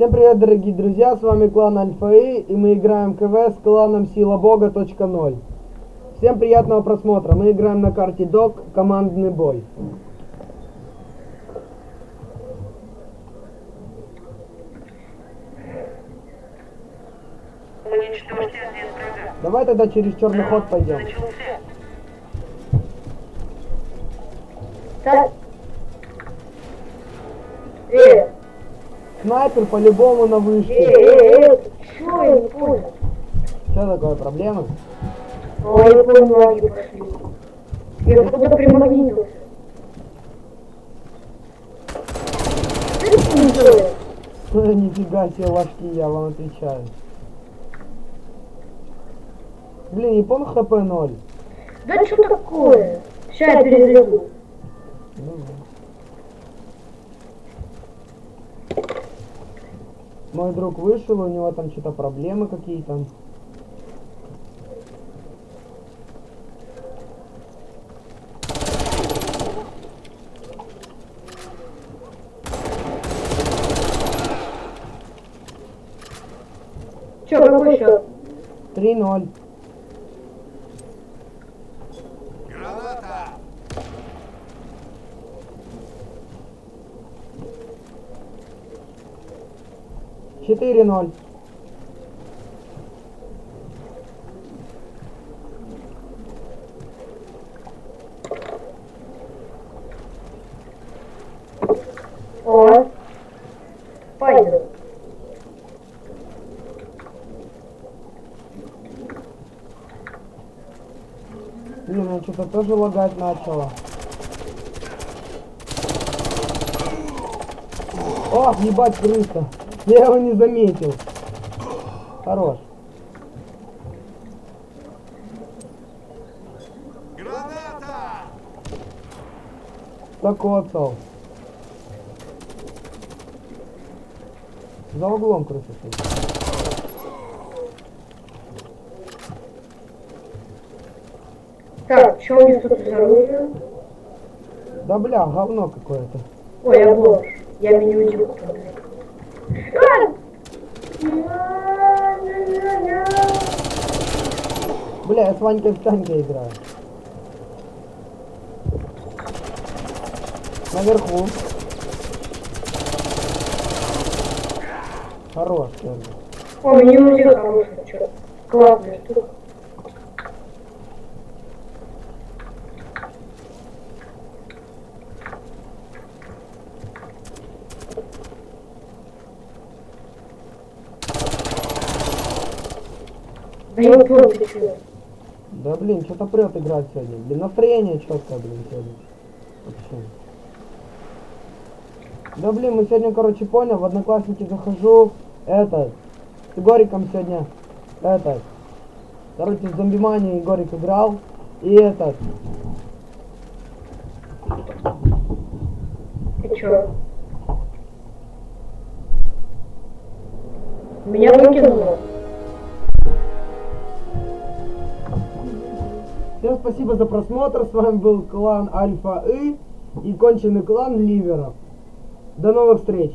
Всем привет, дорогие друзья, с вами клан Альфа-И, и мы играем КВ с кланом Сила Бога .0. Всем приятного просмотра, мы играем на карте Док, командный бой. Давай тогда через черный ход пойдем. Так. Э, Снайпер по-любому на э, вышке. э, э, чё я не понял? Что такое, проблема? Ой, я понял, лаги пошли. Я куда примагнитился. Что? Нифига себе ложки, я вам отвечаю. Блин, не помню хп 0. Да что такое? Сейчас я перезайду. Ну, Мой друг вышел, у него там что-то проблемы какие-то. Чё, какой счет? 3-0. Четыре ноль. О. Пойду. Блин, что-то тоже лагать начала. О, ебать, крыса. Я его не заметил. Хорош. Закоцал. За углом сидит. Так, что у них тут за оружие? Да бля, говно какое-то. Ой, я бомж. Я меню иду. Бля, я с Ванькой в танке играю. Наверху. Хорош. О, меню музыка хорошая, что? Классная штука. Я ты чё? Да блин, что-то прет играть сегодня. Блин, настроение четкое, блин, сегодня. Вообще. Да блин, мы сегодня, короче, понял, в одноклассники захожу, этот, с Гориком сегодня, этот, короче, в зомбимании Егорик играл, и этот, Ты чё? Меня выкинуло. Всем спасибо за просмотр. С вами был клан Альфа И и конченый клан Ливеров. До новых встреч.